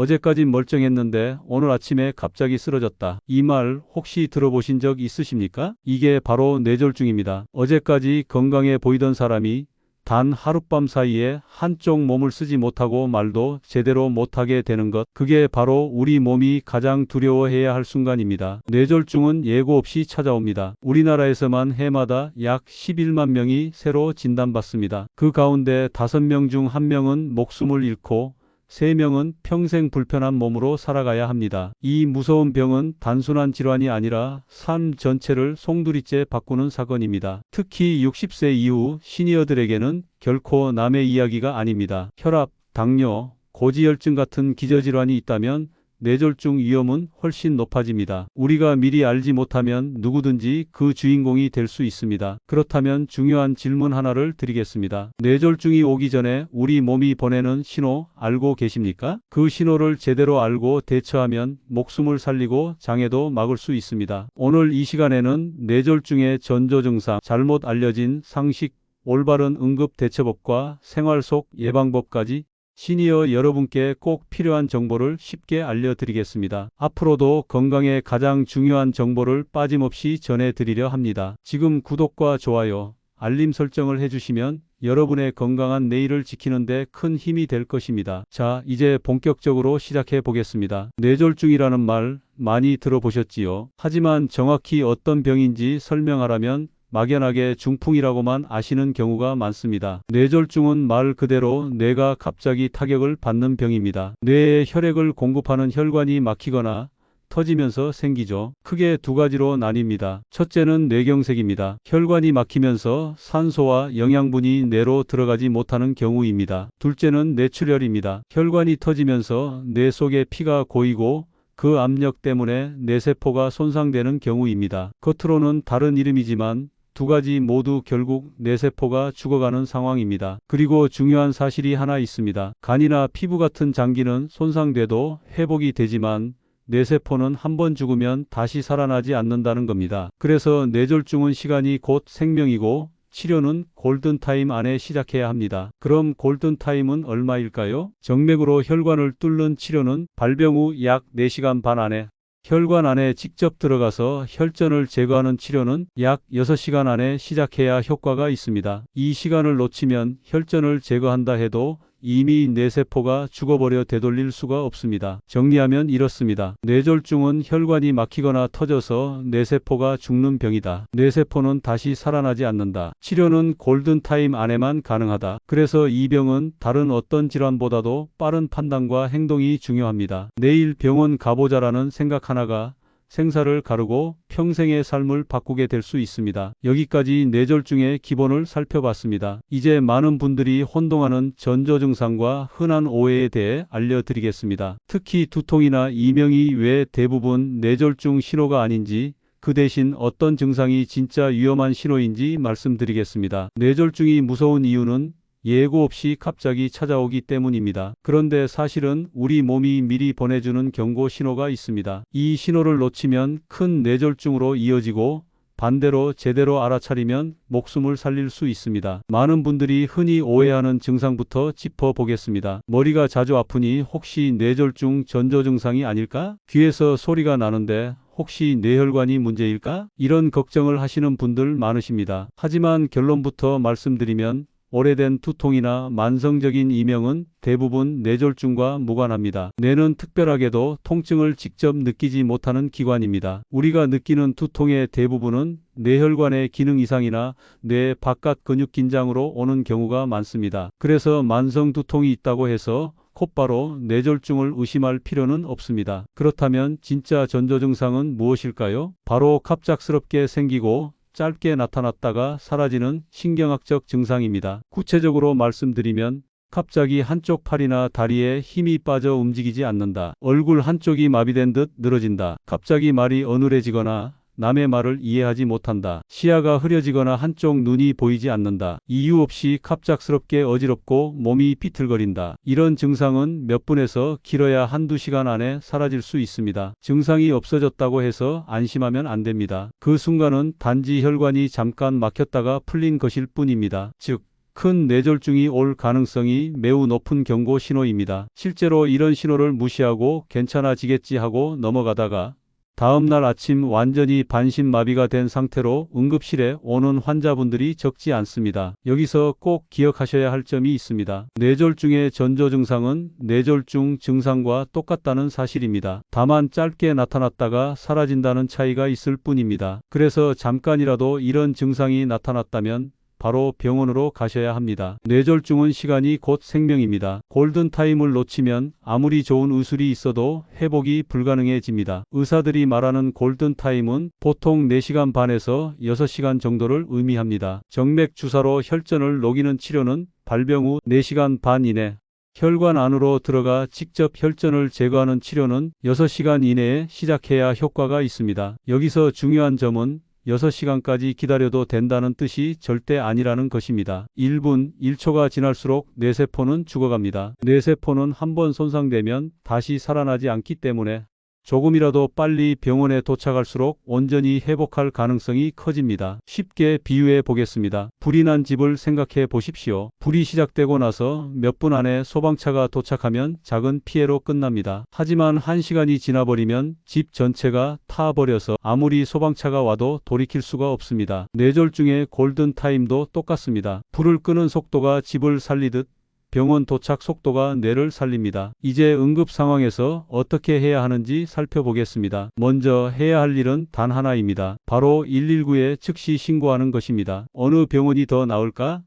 어제까지 멀쩡했는데 오늘 아침에 갑자기 쓰러졌다. 이 말 혹시 들어보신 적 있으십니까? 이게 바로 뇌졸중입니다. 어제까지 건강해 보이던 사람이 단 하룻밤 사이에 한쪽 몸을 쓰지 못하고 말도 제대로 못하게 되는 것. 그게 바로 우리 몸이 가장 두려워해야 할 순간입니다. 뇌졸중은 예고 없이 찾아옵니다. 우리나라에서만 해마다 약 11만 명이 새로 진단받습니다. 그 가운데 5명 중 1명은 목숨을 잃고 세명은 평생 불편한 몸으로 살아가야 합니다. 이 무서운 병은 단순한 질환이 아니라 삶 전체를 송두리째 바꾸는 사건입니다. 특히 60세 이후 시니어들에게는 결코 남의 이야기가 아닙니다. 혈압, 당뇨, 고지혈증 같은 기저질환이 있다면 뇌졸중 위험은 훨씬 높아집니다. 우리가 미리 알지 못하면 누구든지 그 주인공이 될 수 있습니다. 그렇다면 중요한 질문 하나를 드리겠습니다. 뇌졸중이 오기 전에 우리 몸이 보내는 신호 알고 계십니까? 그 신호를 제대로 알고 대처하면 목숨을 살리고 장애도 막을 수 있습니다. 오늘 이 시간에는 뇌졸중의 전조 증상, 잘못 알려진 상식, 올바른 응급 대처법과 생활 속 예방법까지 시니어 여러분께 꼭 필요한 정보를 쉽게 알려드리겠습니다. 앞으로도 건강에 가장 중요한 정보를 빠짐없이 전해드리려 합니다. 지금 구독과 좋아요, 알림 설정을 해주시면 여러분의 건강한 내일을 지키는데 큰 힘이 될 것입니다. 자, 이제 본격적으로 시작해 보겠습니다. 뇌졸중이라는 말 많이 들어보셨지요? 하지만 정확히 어떤 병인지 설명하라면 막연하게 중풍이라고만 아시는 경우가 많습니다. 뇌졸중은 말 그대로 뇌가 갑자기 타격을 받는 병입니다. 뇌에 혈액을 공급하는 혈관이 막히거나 터지면서 생기죠. 크게 두 가지로 나뉩니다. 첫째는 뇌경색입니다. 혈관이 막히면서 산소와 영양분이 뇌로 들어가지 못하는 경우입니다. 둘째는 뇌출혈입니다. 혈관이 터지면서 뇌 속에 피가 고이고 그 압력 때문에 뇌세포가 손상되는 경우입니다. 겉으로는 다른 이름이지만 두 가지 모두 결국 뇌세포가 죽어가는 상황입니다. 그리고 중요한 사실이 하나 있습니다. 간이나 피부 같은 장기는 손상돼도 회복이 되지만 뇌세포는 한 번 죽으면 다시 살아나지 않는다는 겁니다. 그래서 뇌졸중은 시간이 곧 생명이고 치료는 골든타임 안에 시작해야 합니다. 그럼 골든타임은 얼마일까요? 정맥으로 혈관을 뚫는 치료는 발병 후 약 4시간 반 안에 혈관 안에 직접 들어가서 혈전을 제거하는 치료는 약 6시간 안에 시작해야 효과가 있습니다. 이 시간을 놓치면 혈전을 제거한다 해도 이미 뇌세포가 죽어버려 되돌릴 수가 없습니다. 정리하면 이렇습니다. 뇌졸중은 혈관이 막히거나 터져서 뇌세포가 죽는 병이다. 뇌세포는 다시 살아나지 않는다. 치료는 골든타임 안에만 가능하다. 그래서 이 병은 다른 어떤 질환보다도 빠른 판단과 행동이 중요합니다. 내일 병원 가보자라는 생각 하나가 생사를 가르고 평생의 삶을 바꾸게 될 수 있습니다. 여기까지 뇌졸중의 기본을 살펴봤습니다. 이제 많은 분들이 혼동하는 전조 증상과 흔한 오해에 대해 알려드리겠습니다. 특히 두통이나 이명이 왜 대부분 뇌졸중 신호가 아닌지 그 대신 어떤 증상이 진짜 위험한 신호인지 말씀드리겠습니다. 뇌졸중이 무서운 이유는 예고 없이 갑자기 찾아오기 때문입니다. 그런데 사실은 우리 몸이 미리 보내주는 경고 신호가 있습니다. 이 신호를 놓치면 큰 뇌졸중으로 이어지고 반대로 제대로 알아차리면 목숨을 살릴 수 있습니다. 많은 분들이 흔히 오해하는 증상부터 짚어보겠습니다. 머리가 자주 아프니 혹시 뇌졸중 전조 증상이 아닐까? 귀에서 소리가 나는데 혹시 뇌혈관이 문제일까? 이런 걱정을 하시는 분들 많으십니다. 하지만 결론부터 말씀드리면 오래된 두통이나 만성적인 이명은 대부분 뇌졸중과 무관합니다. 뇌는 특별하게도 통증을 직접 느끼지 못하는 기관입니다. 우리가 느끼는 두통의 대부분은 뇌혈관의 기능 이상이나 뇌 바깥 근육 긴장으로 오는 경우가 많습니다. 그래서 만성 두통이 있다고 해서 곧바로 뇌졸중을 의심할 필요는 없습니다. 그렇다면 진짜 전조 증상은 무엇일까요? 바로 갑작스럽게 생기고 짧게 나타났다가 사라지는 신경학적 증상입니다. 구체적으로 말씀드리면 갑자기 한쪽 팔이나 다리에 힘이 빠져 움직이지 않는다. 얼굴 한쪽이 마비된 듯 늘어진다. 갑자기 말이 어눌해지거나 남의 말을 이해하지 못한다. 시야가 흐려지거나 한쪽 눈이 보이지 않는다. 이유 없이 갑작스럽게 어지럽고 몸이 비틀거린다. 이런 증상은 몇 분에서 길어야 한두 시간 안에 사라질 수 있습니다. 증상이 없어졌다고 해서 안심하면 안 됩니다. 그 순간은 단지 혈관이 잠깐 막혔다가 풀린 것일 뿐입니다. 즉, 큰 뇌졸중이 올 가능성이 매우 높은 경고 신호입니다. 실제로 이런 신호를 무시하고 괜찮아지겠지 하고 넘어가다가 다음 날 아침 완전히 반신마비가 된 상태로 응급실에 오는 환자분들이 적지 않습니다. 여기서 꼭 기억하셔야 할 점이 있습니다. 뇌졸중의 전조 증상은 뇌졸중 증상과 똑같다는 사실입니다. 다만 짧게 나타났다가 사라진다는 차이가 있을 뿐입니다. 그래서 잠깐이라도 이런 증상이 나타났다면 바로 병원으로 가셔야 합니다. 뇌졸중은 시간이 곧 생명입니다. 골든타임을 놓치면 아무리 좋은 의술이 있어도 회복이 불가능해집니다. 의사들이 말하는 골든타임은 보통 4시간 반에서 6시간 정도를 의미합니다. 정맥 주사로 혈전을 녹이는 치료는 발병 후 4시간 반 이내, 혈관 안으로 들어가 직접 혈전을 제거하는 치료는 6시간 이내에 시작해야 효과가 있습니다. 여기서 중요한 점은 6시간까지 기다려도 된다는 뜻이 절대 아니라는 것입니다. 1분, 1초가 지날수록 뇌세포는 죽어갑니다. 뇌세포는 한 번 손상되면 다시 살아나지 않기 때문에 조금이라도 빨리 병원에 도착할수록 온전히 회복할 가능성이 커집니다. 쉽게 비유해 보겠습니다. 불이 난 집을 생각해 보십시오. 불이 시작되고 나서 몇 분 안에 소방차가 도착하면 작은 피해로 끝납니다. 하지만 한 시간이 지나버리면 집 전체가 타버려서 아무리 소방차가 와도 돌이킬 수가 없습니다. 뇌졸중의 골든타임도 똑같습니다. 불을 끄는 속도가 집을 살리듯 병원 도착 속도가 뇌를 살립니다. 이제 응급 상황에서 어떻게 해야 하는지 살펴보겠습니다. 먼저 해야 할 일은 단 하나입니다. 바로 119에 즉시 신고하는 것입니다. 어느 병원이 더 나을까?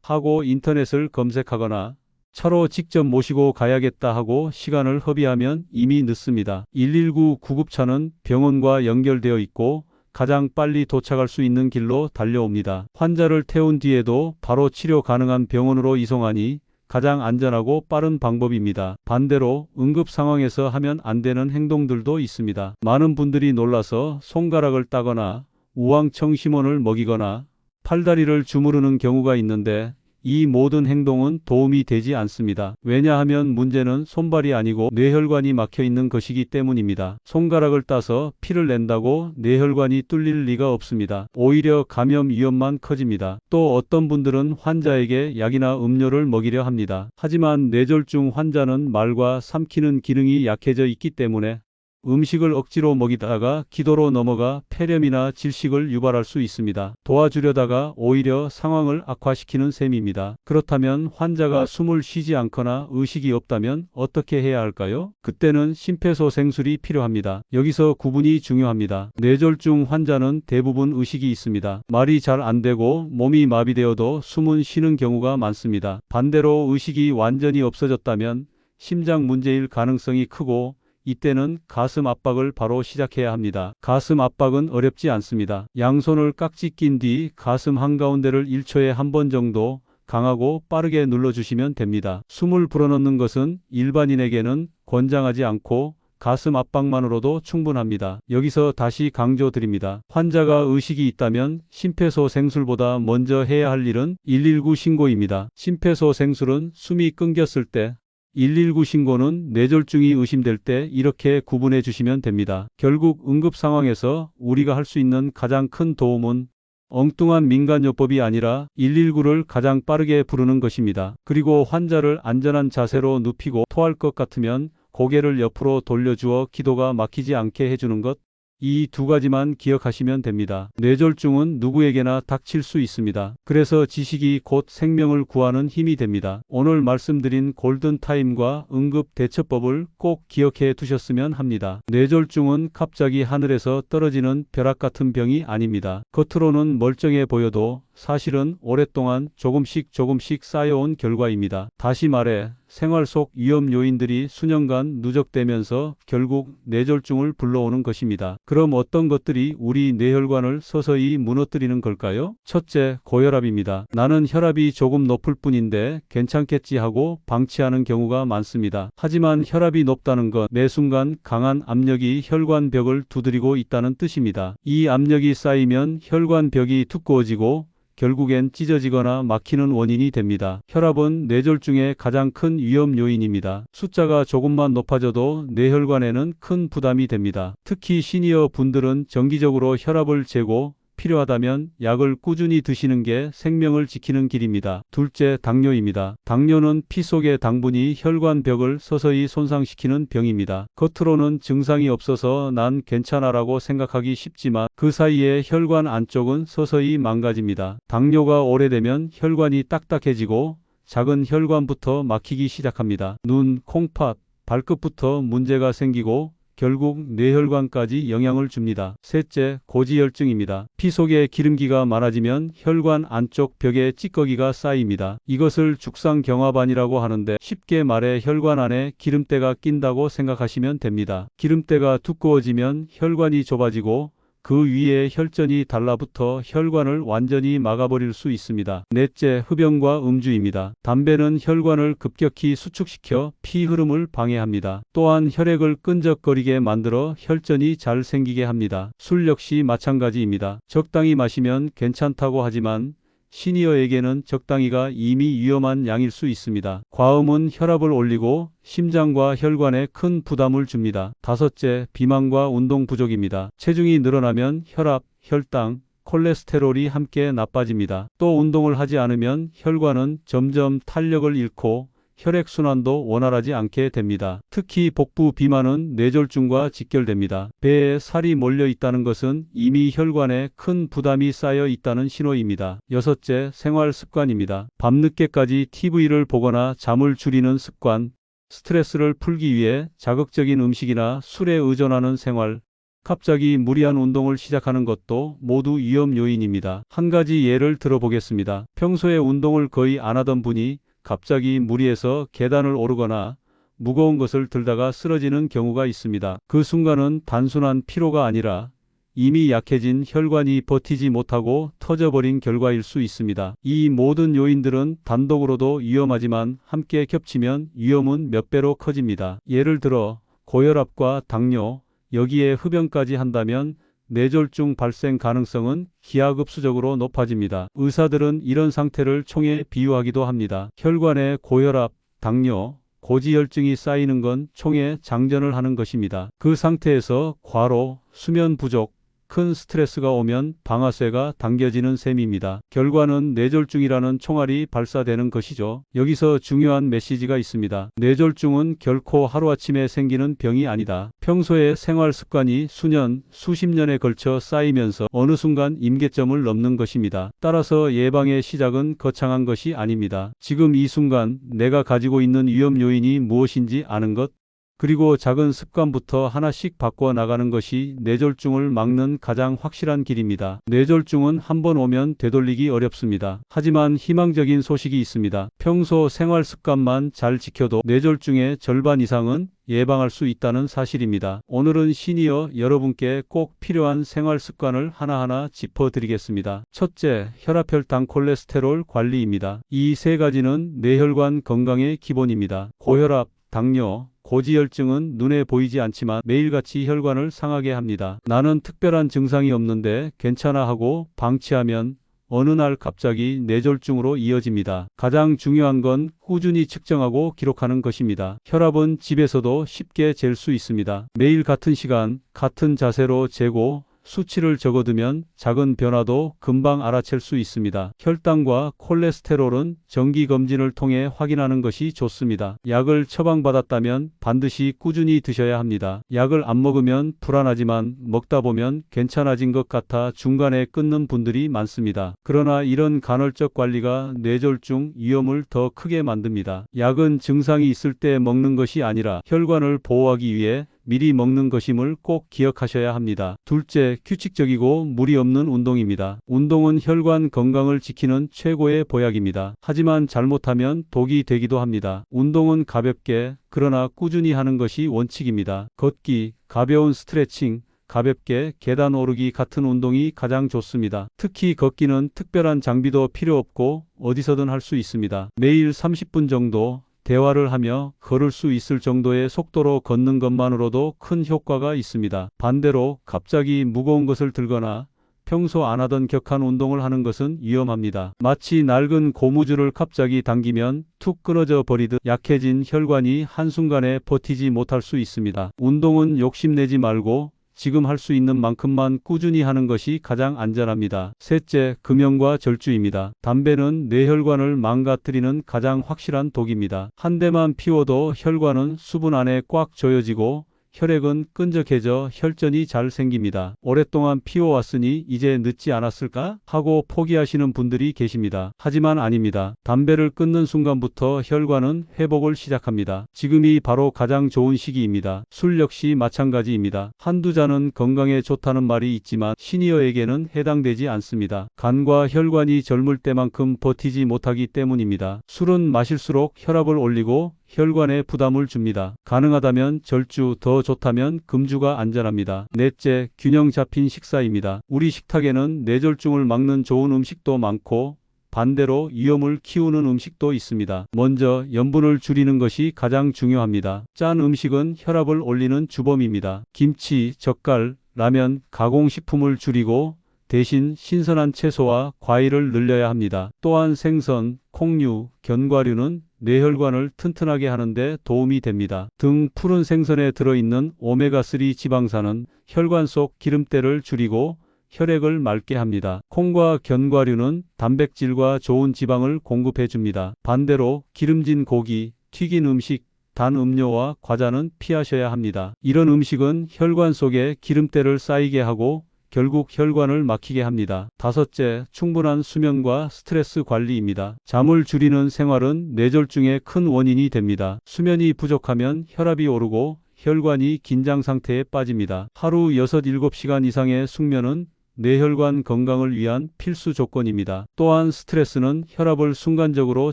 하고 인터넷을 검색하거나 차로 직접 모시고 가야겠다 하고 시간을 허비하면 이미 늦습니다. 119 구급차는 병원과 연결되어 있고 가장 빨리 도착할 수 있는 길로 달려옵니다. 환자를 태운 뒤에도 바로 치료 가능한 병원으로 이송하니 가장 안전하고 빠른 방법입니다. 반대로 응급 상황에서 하면 안 되는 행동들도 있습니다. 많은 분들이 놀라서 손가락을 따거나 우황청 심원을 먹이거나 팔다리를 주무르는 경우가 있는데 이 모든 행동은 도움이 되지 않습니다. 왜냐하면 문제는 손발이 아니고 뇌혈관이 막혀 있는 것이기 때문입니다. 손가락을 따서 피를 낸다고 뇌혈관이 뚫릴 리가 없습니다. 오히려 감염 위험만 커집니다. 또 어떤 분들은 환자에게 약이나 음료를 먹이려 합니다. 하지만 뇌졸중 환자는 말과 삼키는 기능이 약해져 있기 때문에 음식을 억지로 먹이다가 기도로 넘어가 폐렴이나 질식을 유발할 수 있습니다. 도와주려다가 오히려 상황을 악화시키는 셈입니다. 그렇다면 환자가 숨을 쉬지 않거나 의식이 없다면 어떻게 해야 할까요? 그때는 심폐소생술이 필요합니다. 여기서 구분이 중요합니다. 뇌졸중 환자는 대부분 의식이 있습니다. 말이 잘 안 되고 몸이 마비되어도 숨은 쉬는 경우가 많습니다. 반대로 의식이 완전히 없어졌다면 심장 문제일 가능성이 크고 이때는 가슴 압박을 바로 시작해야 합니다. 가슴 압박은 어렵지 않습니다. 양손을 깍지 낀 뒤 가슴 한가운데를 1초에 한 번 정도 강하고 빠르게 눌러주시면 됩니다. 숨을 불어넣는 것은 일반인에게는 권장하지 않고 가슴 압박만으로도 충분합니다. 여기서 다시 강조드립니다. 환자가 의식이 있다면 심폐소생술보다 먼저 해야 할 일은 119 신고입니다. 심폐소생술은 숨이 끊겼을 때 119 신고는 뇌졸중이 의심될 때 이렇게 구분해 주시면 됩니다. 결국 응급 상황에서 우리가 할 수 있는 가장 큰 도움은 엉뚱한 민간요법이 아니라 119를 가장 빠르게 부르는 것입니다. 그리고 환자를 안전한 자세로 눕히고 토할 것 같으면 고개를 옆으로 돌려주어 기도가 막히지 않게 해주는 것. 이 두 가지만 기억하시면 됩니다. 뇌졸중은 누구에게나 닥칠 수 있습니다. 그래서 지식이 곧 생명을 구하는 힘이 됩니다. 오늘 말씀드린 골든타임과 응급 대처법을 꼭 기억해 두셨으면 합니다. 뇌졸중은 갑자기 하늘에서 떨어지는 벼락 같은 병이 아닙니다. 겉으로는 멀쩡해 보여도 사실은 오랫동안 조금씩 조금씩 쌓여온 결과입니다. 다시 말해 생활 속 위험 요인들이 수년간 누적되면서 결국 뇌졸중을 불러오는 것입니다. 그럼 어떤 것들이 우리 뇌혈관을 서서히 무너뜨리는 걸까요? 첫째, 고혈압입니다. 나는 혈압이 조금 높을 뿐인데 괜찮겠지 하고 방치하는 경우가 많습니다. 하지만 혈압이 높다는 것, 매 순간 강한 압력이 혈관 벽을 두드리고 있다는 뜻입니다. 이 압력이 쌓이면 혈관 벽이 두꺼워지고 결국엔 찢어지거나 막히는 원인이 됩니다. 혈압은 뇌졸중의 가장 큰 위험 요인입니다. 숫자가 조금만 높아져도 뇌혈관에는 큰 부담이 됩니다. 특히 시니어 분들은 정기적으로 혈압을 재고 필요하다면 약을 꾸준히 드시는 게 생명을 지키는 길입니다. 둘째, 당뇨입니다. 당뇨는 피 속의 당분이 혈관벽을 서서히 손상시키는 병입니다. 겉으로는 증상이 없어서 난 괜찮아라고 생각하기 쉽지만 그 사이에 혈관 안쪽은 서서히 망가집니다. 당뇨가 오래되면 혈관이 딱딱해지고 작은 혈관부터 막히기 시작합니다. 눈, 콩팥, 발끝부터 문제가 생기고 결국 뇌혈관까지 영향을 줍니다. 셋째, 고지혈증입니다. 피 속에 기름기가 많아지면 혈관 안쪽 벽에 찌꺼기가 쌓입니다. 이것을 죽상경화반이라고 하는데 쉽게 말해 혈관 안에 기름때가 낀다고 생각하시면 됩니다. 기름때가 두꺼워지면 혈관이 좁아지고 그 위에 혈전이 달라붙어 혈관을 완전히 막아버릴 수 있습니다. 넷째, 흡연과 음주입니다. 담배는 혈관을 급격히 수축시켜 피 흐름을 방해합니다. 또한 혈액을 끈적거리게 만들어 혈전이 잘 생기게 합니다. 술 역시 마찬가지입니다. 적당히 마시면 괜찮다고 하지만 시니어에게는 적당히가 이미 위험한 양일 수 있습니다. 과음은 혈압을 올리고 심장과 혈관에 큰 부담을 줍니다. 다섯째, 비만과 운동 부족입니다. 체중이 늘어나면 혈압, 혈당, 콜레스테롤이 함께 나빠집니다. 또 운동을 하지 않으면 혈관은 점점 탄력을 잃고 혈액순환도 원활하지 않게 됩니다. 특히 복부 비만은 뇌졸중과 직결됩니다. 배에 살이 몰려 있다는 것은 이미 혈관에 큰 부담이 쌓여 있다는 신호입니다. 여섯째, 생활 습관입니다. 밤늦게까지 TV를 보거나 잠을 줄이는 습관, 스트레스를 풀기 위해 자극적인 음식이나 술에 의존하는 생활, 갑자기 무리한 운동을 시작하는 것도 모두 위험 요인입니다. 한 가지 예를 들어보겠습니다. 평소에 운동을 거의 안 하던 분이 갑자기 무리해서 계단을 오르거나 무거운 것을 들다가 쓰러지는 경우가 있습니다. 그 순간은 단순한 피로가 아니라 이미 약해진 혈관이 버티지 못하고 터져버린 결과일 수 있습니다. 이 모든 요인들은 단독으로도 위험하지만 함께 겹치면 위험은 몇 배로 커집니다. 예를 들어 고혈압과 당뇨, 여기에 흡연까지 한다면 뇌졸중 발생 가능성은 기하급수적으로 높아집니다. 의사들은 이런 상태를 총에 비유하기도 합니다. 혈관에 고혈압, 당뇨, 고지혈증이 쌓이는 건 총에 장전을 하는 것입니다. 그 상태에서 과로, 수면 부족, 큰 스트레스가 오면 방아쇠가 당겨지는 셈입니다. 결과는 뇌졸중이라는 총알이 발사되는 것이죠. 여기서 중요한 메시지가 있습니다. 뇌졸중은 결코 하루아침에 생기는 병이 아니다. 평소의 생활 습관이 수년, 수십 년에 걸쳐 쌓이면서 어느 순간 임계점을 넘는 것입니다. 따라서 예방의 시작은 거창한 것이 아닙니다. 지금 이 순간 내가 가지고 있는 위험 요인이 무엇인지 아는 것, 그리고 작은 습관부터 하나씩 바꿔 나가는 것이 뇌졸중을 막는 가장 확실한 길입니다. 뇌졸중은 한번 오면 되돌리기 어렵습니다. 하지만 희망적인 소식이 있습니다. 평소 생활 습관만 잘 지켜도 뇌졸중의 절반 이상은 예방할 수 있다는 사실입니다. 오늘은 시니어 여러분께 꼭 필요한 생활 습관을 하나하나 짚어드리겠습니다. 첫째, 혈압혈당 콜레스테롤 관리입니다. 이 세 가지는 뇌혈관 건강의 기본입니다. 고혈압, 당뇨, 고지혈증은 눈에 보이지 않지만 매일같이 혈관을 상하게 합니다. 나는 특별한 증상이 없는데 괜찮아 하고 방치하면 어느 날 갑자기 뇌졸중으로 이어집니다. 가장 중요한 건 꾸준히 측정하고 기록하는 것입니다. 혈압은 집에서도 쉽게 잴 수 있습니다. 매일 같은 시간, 같은 자세로 재고 수치를 적어두면 작은 변화도 금방 알아챌 수 있습니다. 혈당과 콜레스테롤은 정기 검진을 통해 확인하는 것이 좋습니다. 약을 처방받았다면 반드시 꾸준히 드셔야 합니다. 약을 안 먹으면 불안하지만 먹다 보면 괜찮아진 것 같아 중간에 끊는 분들이 많습니다. 그러나 이런 간헐적 관리가 뇌졸중 위험을 더 크게 만듭니다. 약은 증상이 있을 때 먹는 것이 아니라 혈관을 보호하기 위해 미리 먹는 것임을 꼭 기억하셔야 합니다. 둘째, 규칙적이고 무리 없는 운동입니다. 운동은 혈관 건강을 지키는 최고의 보약입니다. 하지만 잘못하면 독이 되기도 합니다. 운동은 가볍게 그러나 꾸준히 하는 것이 원칙입니다. 걷기, 가벼운 스트레칭, 가볍게 계단 오르기 같은 운동이 가장 좋습니다. 특히 걷기는 특별한 장비도 필요 없고 어디서든 할 수 있습니다. 매일 30분 정도 대화를 하며 걸을 수 있을 정도의 속도로 걷는 것만으로도 큰 효과가 있습니다. 반대로 갑자기 무거운 것을 들거나 평소 안 하던 격한 운동을 하는 것은 위험합니다. 마치 낡은 고무줄을 갑자기 당기면 툭 끊어져 버리듯 약해진 혈관이 한순간에 버티지 못할 수 있습니다. 운동은 욕심내지 말고 지금 할 수 있는 만큼만 꾸준히 하는 것이 가장 안전합니다. 셋째, 금연과 절주입니다. 담배는 뇌혈관을 망가뜨리는 가장 확실한 독입니다. 한 대만 피워도 혈관은 수분 안에 꽉 조여지고 혈액은 끈적해져 혈전이 잘 생깁니다. 오랫동안 피워왔으니 이제 늦지 않았을까? 하고 포기하시는 분들이 계십니다. 하지만 아닙니다. 담배를 끊는 순간부터 혈관은 회복을 시작합니다. 지금이 바로 가장 좋은 시기입니다. 술 역시 마찬가지입니다. 한두 잔은 건강에 좋다는 말이 있지만 시니어에게는 해당되지 않습니다. 간과 혈관이 젊을 때만큼 버티지 못하기 때문입니다. 술은 마실수록 혈압을 올리고 혈관에 부담을 줍니다. 가능하다면 절주, 더 좋다면 금주가 안전합니다. 넷째, 균형 잡힌 식사입니다. 우리 식탁에는 뇌졸중을 막는 좋은 음식도 많고 반대로 위험을 키우는 음식도 있습니다. 먼저 염분을 줄이는 것이 가장 중요합니다. 짠 음식은 혈압을 올리는 주범입니다. 김치, 젓갈, 라면, 가공식품을 줄이고 대신 신선한 채소와 과일을 늘려야 합니다. 또한 생선, 콩류, 견과류는 뇌혈관을 튼튼하게 하는데 도움이 됩니다. 등 푸른 생선에 들어있는 오메가3 지방산은 혈관 속 기름때를 줄이고 혈액을 맑게 합니다. 콩과 견과류는 단백질과 좋은 지방을 공급해 줍니다. 반대로 기름진 고기, 튀긴 음식, 단 음료와 과자는 피하셔야 합니다. 이런 음식은 혈관 속에 기름때를 쌓이게 하고 결국 혈관을 막히게 합니다. 다섯째, 충분한 수면과 스트레스 관리입니다. 잠을 줄이는 생활은 뇌졸중의 큰 원인이 됩니다. 수면이 부족하면 혈압이 오르고 혈관이 긴장 상태에 빠집니다. 하루 6, 7시간 이상의 숙면은 뇌혈관 건강을 위한 필수 조건입니다. 또한 스트레스는 혈압을 순간적으로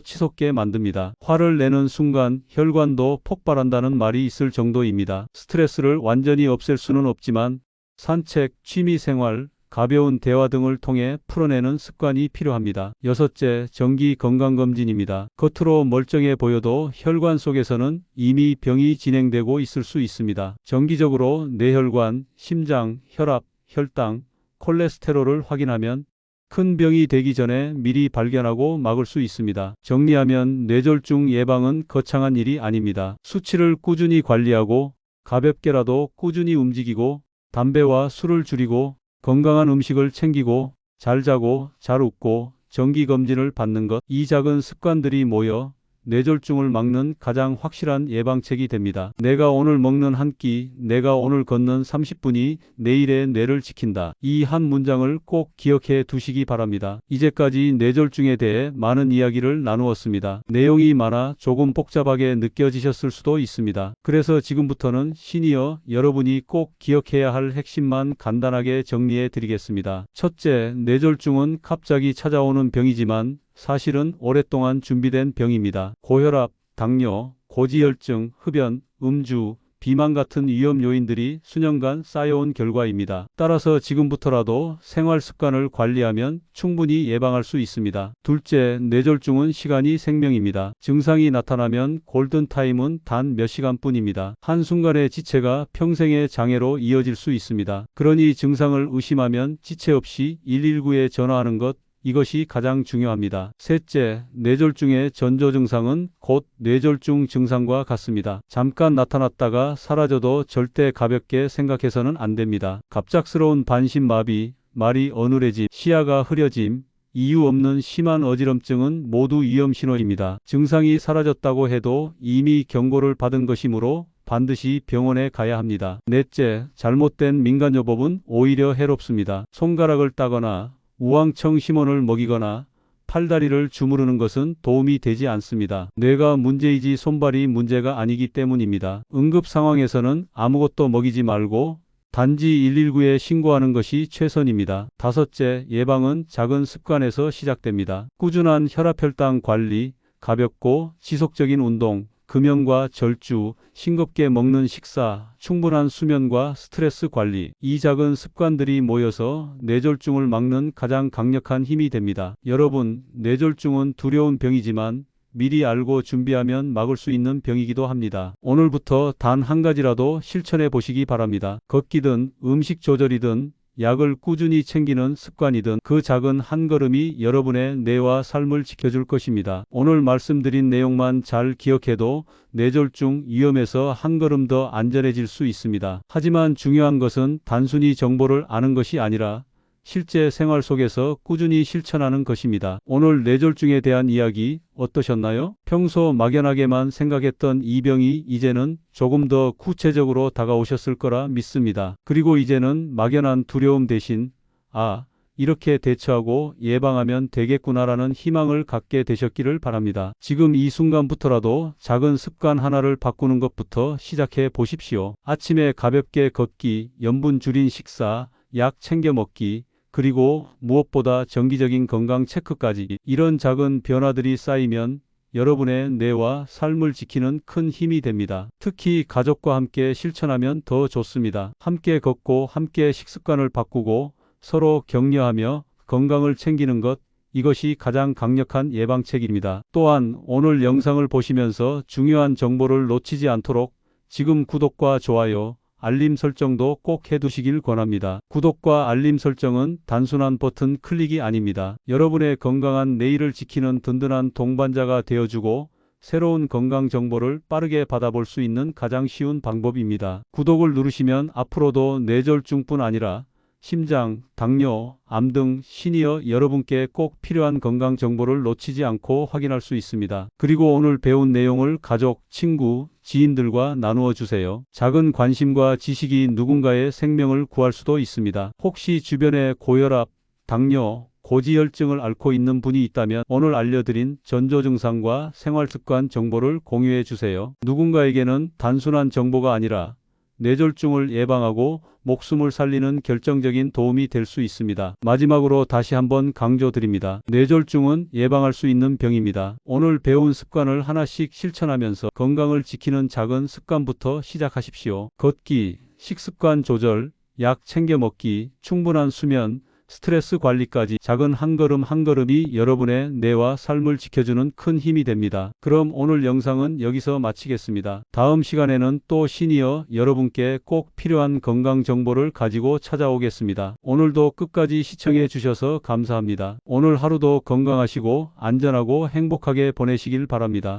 치솟게 만듭니다. 화를 내는 순간 혈관도 폭발한다는 말이 있을 정도입니다. 스트레스를 완전히 없앨 수는 없지만 산책, 취미 생활, 가벼운 대화 등을 통해 풀어내는 습관이 필요합니다. 여섯째, 정기 건강검진입니다. 겉으로 멀쩡해 보여도 혈관 속에서는 이미 병이 진행되고 있을 수 있습니다. 정기적으로 뇌혈관, 심장, 혈압, 혈당, 콜레스테롤을 확인하면 큰 병이 되기 전에 미리 발견하고 막을 수 있습니다. 정리하면 뇌졸중 예방은 거창한 일이 아닙니다. 수치를 꾸준히 관리하고 가볍게라도 꾸준히 움직이고 담배와 술을 줄이고 건강한 음식을 챙기고 잘 자고 잘 웃고 정기 검진을 받는 것. 이 작은 습관들이 모여 뇌졸중을 막는 가장 확실한 예방책이 됩니다. 내가 오늘 먹는 한 끼, 내가 오늘 걷는 30분이 내일의 뇌를 지킨다. 이 한 문장을 꼭 기억해 두시기 바랍니다. 이제까지 뇌졸중에 대해 많은 이야기를 나누었습니다. 내용이 많아 조금 복잡하게 느껴지셨을 수도 있습니다. 그래서 지금부터는 시니어 여러분이 꼭 기억해야 할 핵심만 간단하게 정리해 드리겠습니다. 첫째, 뇌졸중은 갑자기 찾아오는 병이지만 사실은 오랫동안 준비된 병입니다. 고혈압, 당뇨, 고지혈증, 흡연, 음주, 비만 같은 위험 요인들이 수년간 쌓여온 결과입니다. 따라서 지금부터라도 생활 습관을 관리하면 충분히 예방할 수 있습니다. 둘째, 뇌졸중은 시간이 생명입니다. 증상이 나타나면 골든타임은 단 몇 시간뿐입니다. 한순간의 지체가 평생의 장애로 이어질 수 있습니다. 그러니 증상을 의심하면 지체 없이 119에 전화하는 것 이것이 가장 중요합니다. 셋째, 뇌졸중의 전조 증상은 곧 뇌졸중 증상과 같습니다. 잠깐 나타났다가 사라져도 절대 가볍게 생각해서는 안 됩니다. 갑작스러운 반신마비, 말이 어눌해짐, 시야가 흐려짐, 이유 없는 심한 어지럼증은 모두 위험 신호입니다. 증상이 사라졌다고 해도 이미 경고를 받은 것이므로 반드시 병원에 가야 합니다. 넷째, 잘못된 민간요법은 오히려 해롭습니다. 손가락을 따거나 우황청 심원을 먹이거나 팔다리를 주무르는 것은 도움이 되지 않습니다. 뇌가 문제이지 손발이 문제가 아니기 때문입니다. 응급 상황에서는 아무것도 먹이지 말고 단지 119에 신고하는 것이 최선입니다. 다섯째, 예방은 작은 습관에서 시작됩니다. 꾸준한 혈압 혈당 관리, 가볍고 지속적인 운동, 금연과 절주, 싱겁게 먹는 식사, 충분한 수면과 스트레스 관리, 이 작은 습관들이 모여서 뇌졸중을 막는 가장 강력한 힘이 됩니다. 여러분, 뇌졸중은 두려운 병이지만 미리 알고 준비하면 막을 수 있는 병이기도 합니다. 오늘부터 단 한 가지라도 실천해 보시기 바랍니다. 걷기든 음식 조절이든 약을 꾸준히 챙기는 습관이든 그 작은 한 걸음이 여러분의 뇌와 삶을 지켜줄 것입니다. 오늘 말씀드린 내용만 잘 기억해도 뇌졸중 위험에서 한 걸음 더 안전해질 수 있습니다. 하지만 중요한 것은 단순히 정보를 아는 것이 아니라 실제 생활 속에서 꾸준히 실천하는 것입니다. 오늘 뇌졸중에 대한 이야기 어떠셨나요? 평소 막연하게만 생각했던 이 병이 이제는 조금 더 구체적으로 다가오셨을 거라 믿습니다. 그리고 이제는 막연한 두려움 대신 아, 이렇게 대처하고 예방하면 되겠구나라는 희망을 갖게 되셨기를 바랍니다. 지금 이 순간부터라도 작은 습관 하나를 바꾸는 것부터 시작해 보십시오. 아침에 가볍게 걷기, 염분 줄인 식사, 약 챙겨 먹기, 그리고 무엇보다 정기적인 건강 체크까지 이런 작은 변화들이 쌓이면 여러분의 뇌와 삶을 지키는 큰 힘이 됩니다. 특히 가족과 함께 실천하면 더 좋습니다. 함께 걷고 함께 식습관을 바꾸고 서로 격려하며 건강을 챙기는 것 이것이 가장 강력한 예방책입니다. 또한 오늘 영상을 보시면서 중요한 정보를 놓치지 않도록 지금 구독과 좋아요, 알림 설정도 꼭 해두시길 권합니다. 구독과 알림 설정은 단순한 버튼 클릭이 아닙니다. 여러분의 건강한 내일을 지키는 든든한 동반자가 되어주고 새로운 건강 정보를 빠르게 받아볼 수 있는 가장 쉬운 방법입니다. 구독을 누르시면 앞으로도 뇌졸중뿐 아니라 심장, 당뇨, 암 등 시니어 여러분께 꼭 필요한 건강 정보를 놓치지 않고 확인할 수 있습니다. 그리고 오늘 배운 내용을 가족, 친구, 지인들과 나누어 주세요. 작은 관심과 지식이 누군가의 생명을 구할 수도 있습니다. 혹시 주변에 고혈압, 당뇨, 고지혈증을 앓고 있는 분이 있다면 오늘 알려드린 전조 증상과 생활 습관 정보를 공유해 주세요. 누군가에게는 단순한 정보가 아니라 뇌졸중을 예방하고 목숨을 살리는 결정적인 도움이 될 수 있습니다. 마지막으로 다시 한번 강조드립니다. 뇌졸중은 예방할 수 있는 병입니다. 오늘 배운 습관을 하나씩 실천하면서 건강을 지키는 작은 습관부터 시작하십시오. 걷기, 식습관 조절, 약 챙겨 먹기, 충분한 수면, 스트레스 관리까지 작은 한 걸음 한 걸음이 여러분의 뇌와 삶을 지켜주는 큰 힘이 됩니다. 그럼 오늘 영상은 여기서 마치겠습니다. 다음 시간에는 또 시니어 여러분께 꼭 필요한 건강 정보를 가지고 찾아오겠습니다. 오늘도 끝까지 시청해 주셔서 감사합니다. 오늘 하루도 건강하시고 안전하고 행복하게 보내시길 바랍니다.